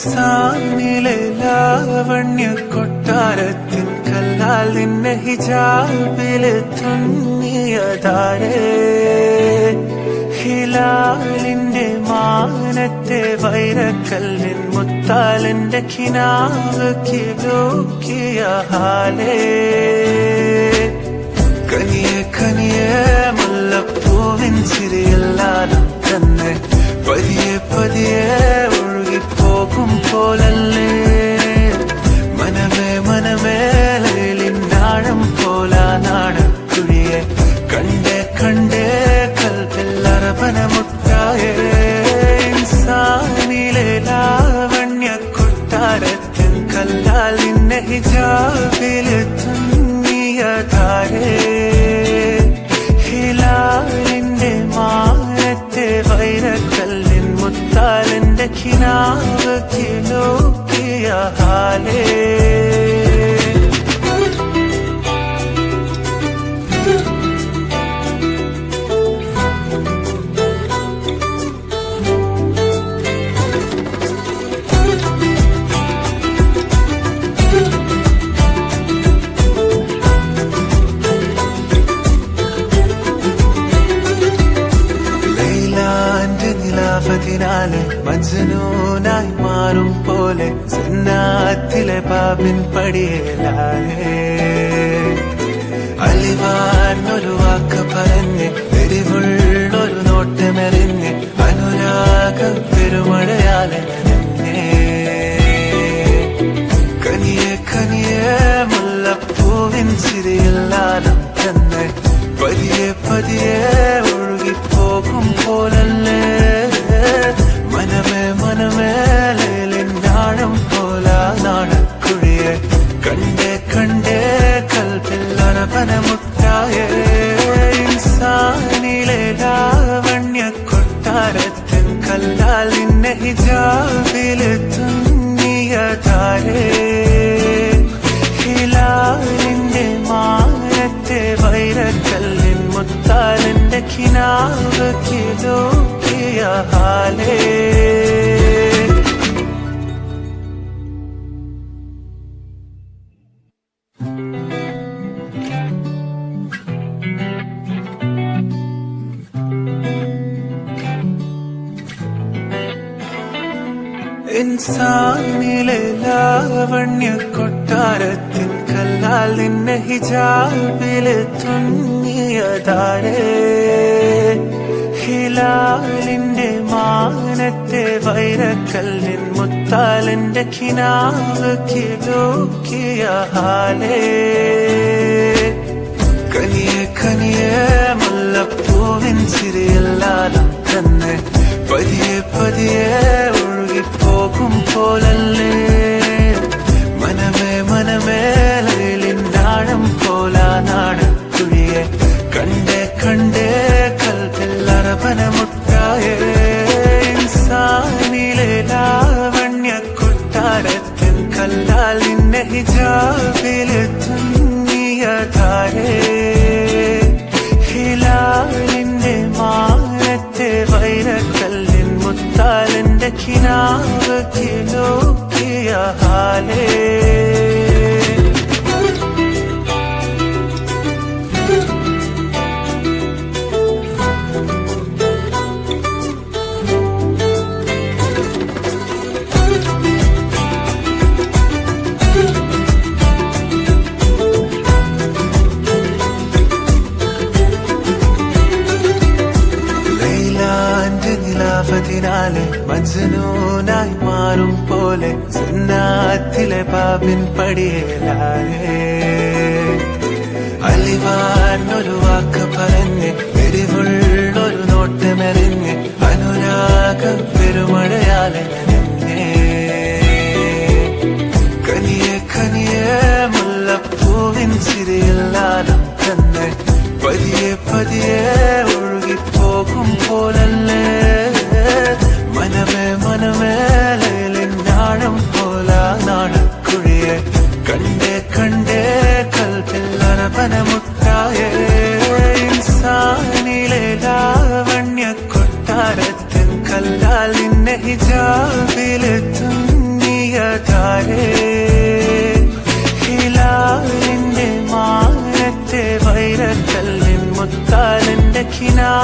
ഇൻസാനിലെ ലാവണ്യ കൊട്ടാരത്തിൻ കല്ലാൽ നിന്നെ ഹിജാബിൽ തുന്നിയതാരേ മാനത്തെ വൈരക്കല്ലിൻ മുത്താലിന്റെ കിനാവ് കനിയെ കനിയെ മുല്ലപ്പൂവിൻ ചിരിയല്ലാതെ തന്നെ. പതിയെ പതിയെ போலல்லே മുത്താലിന്റെ കിനാവ് കിലോക്കിയ ഹാലേ സന്നാത്തിലെ പാപിൻ പടിയേലായേ അലിവാർന്നൊരു വാക്ക് പറഞ്ഞ് എരിവുള്ളൊരു നോട്ടമെറിഞ്ഞ് അനുരാഗ പെരുമഴയാലെ കനിയെ കനിയെ മുല്ലപ്പൂവിൻ ചിരിയില്ലാതും മാനത്തെ വൈരക്കല്ലിൻ മുത്താലിന്റെ കിനാവ് കിലോക്കിയ ഹാലേ ഇൻസാനിലെ ലാവണ്യ കൊട്ടാരത്തിൻ കല്ലാൽ നിന്നെ ഹിജാബിൽ തുന്നിയതാരേ ഹിലാലിന്റെ മാനത്തെ വൈരക്കല്ലിൻ മുത്താലിന്റെ കിനാവ് കിലോക്കിയ ഹാലേ കനിയെ കനിയെ മുല്ലപ്പൂവിൻ ചിരിയെല്ലാതും നിന്നെ ഹിജാബിൽ തുന്നിയതാരേ ഹിലാലിന്റെ മാനത്തെ വൈരക്കല്ലിൻ മുത്താലിന്റെ കിനാവ് കിലോക്കിയ ഹാലേ? പോലെ സന്നാത്തിലെ പാപിൻ പടിയേലായേ അലിവാർന്നൊരു വാക്ക് പറഞ്ഞ് എരിവുള്ളൊരു നോട്ടമെറിഞ്ഞ് അനുരാഗം പെരുമഴയാലെ നനഞ്ഞേ കനിയെ കനിയെ മുല്ലപ്പൂവിൻ സിരിയില്ലാലും തന്നെ പതിയെ പതിയെ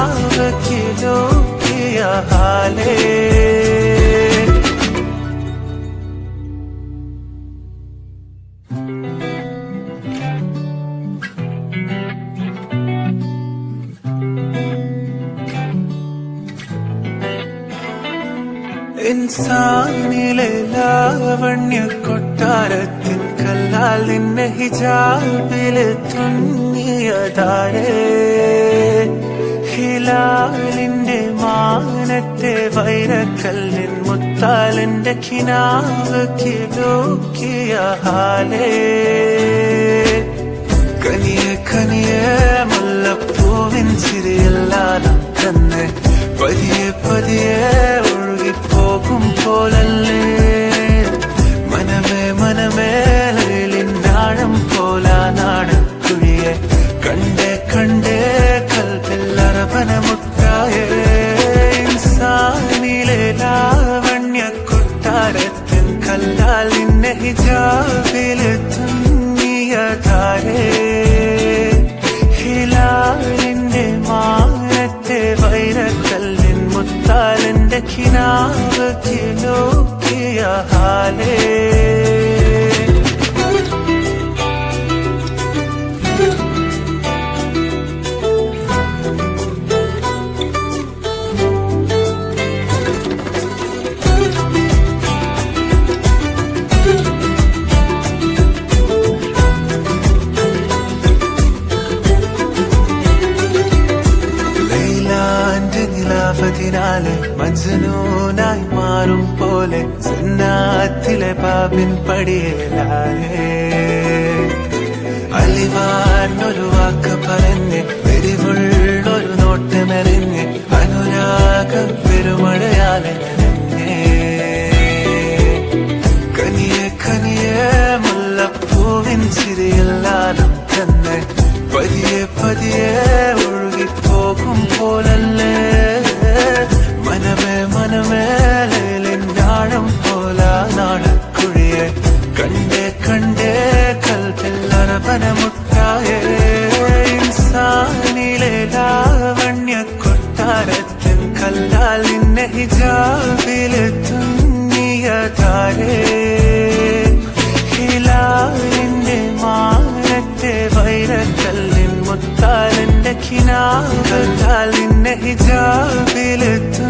കിനാവ് കിലോക്കിയ ഹാലേ ഇൻസാനിലെ ലാവണ്യ കൊട്ടാരത്തിൻ കല്ലാൽ നിന്നെ ഹിജാബിലെ തുന്നിയതാരേ ഹിലാലിന്റെ മാനത്തെ വൈരക്കല്ലിൻ മുത്താലിന്റെ കിനാവ് കിലോക്കിയ കനിയെ കനിയെ മുല്ലപ്പൂവിൻ ചിരിയെല്ലാം മുത്താലിന്റെ കിനാവ് കിലോക്കിയ ഹാലേ സന്നാത്തിലെ പാപിൻ പടിയേലാലേ അലിവാർന്നൊരു വാക്ക് പറഞ്ഞ് വെരിവുള്ളൊരു നോട്ടമെറിഞ്ഞ് അനുരാഗം പെരുമഴയാലെ. കൽക്കാലിന്റെ ഹിജാബിലെത്തു.